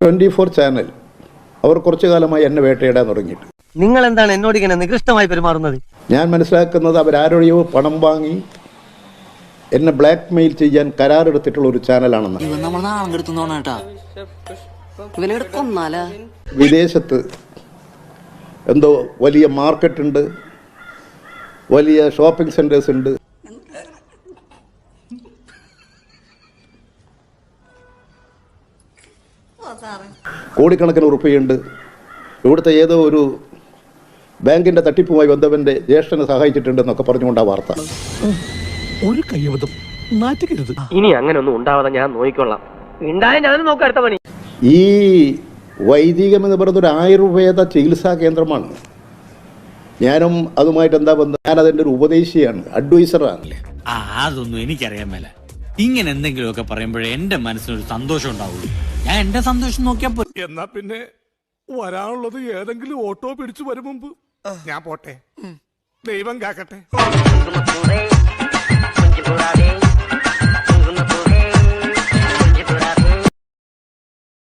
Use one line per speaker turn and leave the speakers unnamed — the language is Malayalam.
ട്വന്റി ഫോർ ചാനൽ അവർ കുറച്ചു കാലമായി എന്നെ വേട്ടയിടാൻ തുടങ്ങിയിട്ട്.
നിങ്ങൾ എന്താണ് എന്നോട് ഇങ്ങനെ നികൃഷ്ടമായി പെരുമാറുന്നത്?
ഞാൻ മനസ്സിലാക്കുന്നത് അവരാരുടെയോ പണം വാങ്ങി എന്നെ ബ്ലാക്ക് മെയിൽ ചെയ്യാൻ കരാറെടുത്തിട്ടുള്ള ഒരു ചാനലാണെന്ന് വിദേശത്ത് എന്തോ വലിയ മാർക്കറ്റ് ഉണ്ട് വലിയ ഷോപ്പിംഗ് സെന്റേഴ്സ് ഉണ്ട്. കോടിക്കണക്കിന് ഉറുപ്പിയുണ്ട് ഇവിടുത്തെ ഏതോ ഒരു ബാങ്കിന്റെ തട്ടിപ്പുമായി ബന്ധവന്റെ ജ്യേഷ്ഠനെ സഹായിച്ചിട്ടുണ്ടെന്നൊക്കെ പറഞ്ഞുകൊണ്ടാ വാർത്ത.
ഒരു കയ്യബദ്ധം.
ഇനി അങ്ങനെ ഒന്നും ഉണ്ടാവാതെ ഞാൻ നോക്കിക്കൊള്ളാം. ഉണ്ടായ ഞാൻ നോക്കാം അടുത്ത പണി.
ഈ വൈദികം എന്ന് പറയുന്നത് ഒരു ആയുർവേദ ചികിത്സാ കേന്ദ്രമാണ്. ഞാനും അതുമായിട്ട് എന്താ ബന്ധം? ഞാൻ അതിന്റെ ഒരു ഉപദേശിയാണ് അഡ്വൈസറാണ്
ആ അതൊന്നും എനിക്കറിയാൻ മേല. ഇങ്ങനെ എന്തെങ്കിലുമൊക്കെ പറയുമ്പോഴേ എന്റെ മനസ്സിനൊരു സന്തോഷം ഉണ്ടാവുള്ളൂ. ഞാൻ എന്റെ സന്തോഷം നോക്കിയാ
എന്നാ പിന്നെ വരാനുള്ളത് ഏതെങ്കിലും ഓട്ടോ പിടിച്ചു വരും മുമ്പ്. ഞാൻ പോട്ടെ. ദൈവം കാക്കട്ടെ.